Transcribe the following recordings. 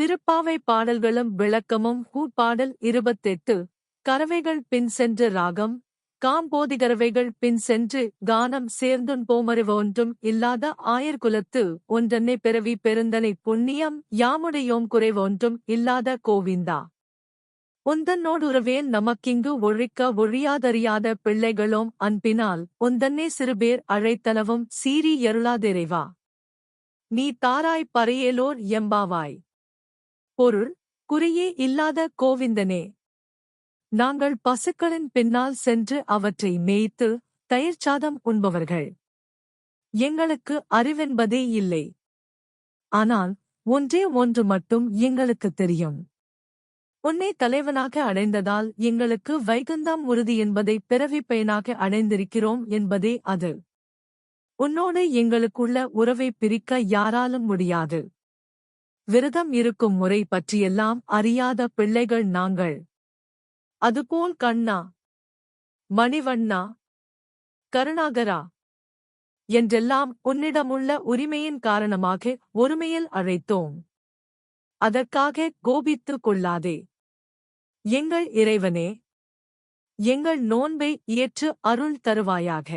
திருப்பாவை பாடல்களும் விளக்கமும் பாடல் இருபத்தெட்டு. கறவைகள் பின் சென்று ராகம். காம்போதிகரவைகள் பின் சென்று கானம் சேர்ந்துன் போமறிவு ஒன்றும் இல்லாத ஆயர்குலத்து ஒன்றென்னை பிறவி பெருந்தனை புண்ணியம் யாமுடையோம் குறைவு ஒன்றும் இல்லாத கோவிந்தா. உந்தன்னோடுறவேன் நமக்கிங்கு ஒழிக்க ஒழியாதறியாத பிள்ளைகளோம் அன்பினால் உந்தன்னே சிறுபேர் அழைத்தனவும் சீறி எருளாதிரைவா நீ தாராய் பறையேலோர் எம்பாவாய். பொருள் குறியே இல்லாத கோவிந்தனே. நாங்கள் பசுக்களின் பின்னால் சென்று அவற்றை மேய்த்து தயிர்ச்சாதம் உண்பவர்கள். எங்களுக்கு அறிவென்பதே இல்லை. ஆனால் ஒன்றே ஒன்று மட்டும் எங்களுக்கு தெரியும். உன்னை தலைவனாக அடைந்ததால் எங்களுக்கு வைகுந்தம் உறுதி என்பதை பிறவி பயனாக அடைந்திருக்கிறோம் என்பதே அது. உன்னோடு எங்களுக்குள்ள உறவை பிரிக்க யாராலும் முடியாது. விரதம் இருக்கும் முறை பற்றியெல்லாம் அறியாத பிள்ளைகள் நாங்கள். அதுபோல் கண்ணா. மணிவண்ணா. கருணாகரா. என்றெல்லாம் உன்னிடமுள்ள உரிமையின் காரணமாக ஒருமையில் அழைத்தோம். அதற்காக கோபித்துக் கொள்ளாதே. எங்கள் இறைவனே. எங்கள் நோன்பை ஏற்று அருள் தருவாயாக.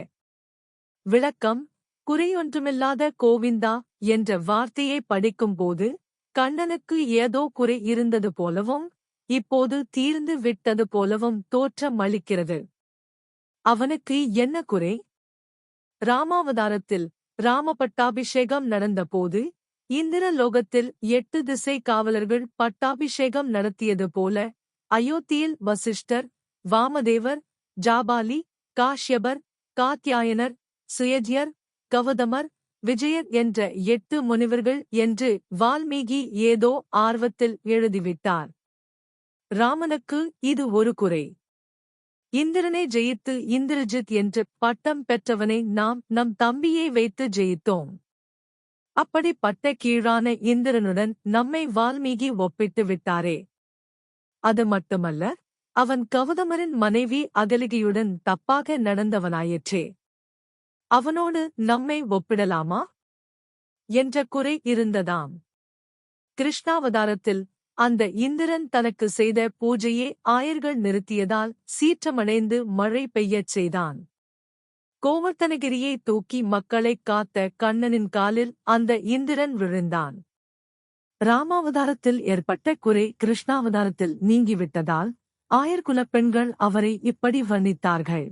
விளக்கம் குறையொன்றுமில்லாத கோவிந்தா என்ற வார்த்தையை படிக்கும்போது கண்ணனுக்கு ஏதோ குறை இருந்தது போலவும் இப்போது தீர்ந்து விட்டது போலவும் தோற்றம் அளிக்கிறது. அவனுக்கு என்ன குறை? ராமாவதாரத்தில் ராம பட்டாபிஷேகம் நடந்தபோது இந்திர லோகத்தில் எட்டு திசை காவலர்கள் பட்டாபிஷேகம் நடத்தியது போல அயோத்தியில் வசிஷ்டர் வாமதேவர் ஜாபாலி காஷ்யபர் காத்யாயனர் சுயஜியர் கவதமர் விஜயர் என்ற எட்டு முனிவர்கள் என்று வால்மீகி ஏதோ ஆர்வத்தில் எழுதிவிட்டார். ராமனுக்கு இது ஒரு குறை. இந்திரனை ஜெயித்து இந்திரஜித் என்று பட்டம் பெற்றவனை நாம் நம் தம்பியை வைத்து ஜெயித்தோம். அப்படி பட்ட கீழான இந்திரனுடன் நம்மை வால்மீகி ஒப்பிட்டு விட்டாரே. அது மட்டுமல்ல அவன் கௌதமரின் மனைவி அகலிகையுடன் தப்பாக நடந்தவனாயிற்றே. அவனோடு நம்மை ஒப்பிடலாமா? என்ற குறை இருந்ததாம். கிருஷ்ணாவதாரத்தில் அந்த இந்திரன் தனக்கு செய்த பூஜையே ஆயர்கள் நிறுத்தியதால் சீற்றமடைந்து மழை பெய்யச் செய்தான். கோவர்த்தனகிரியை தூக்கி மக்களைக் காத்த கண்ணனின் காலில் அந்த இந்திரன் விழுந்தான். ராமாவதாரத்தில் ஏற்பட்ட குறை கிருஷ்ணாவதாரத்தில் நீங்கிவிட்டதால் ஆயர்குலப் பெண்கள் அவரை இப்படி வர்ணித்தார்கள்.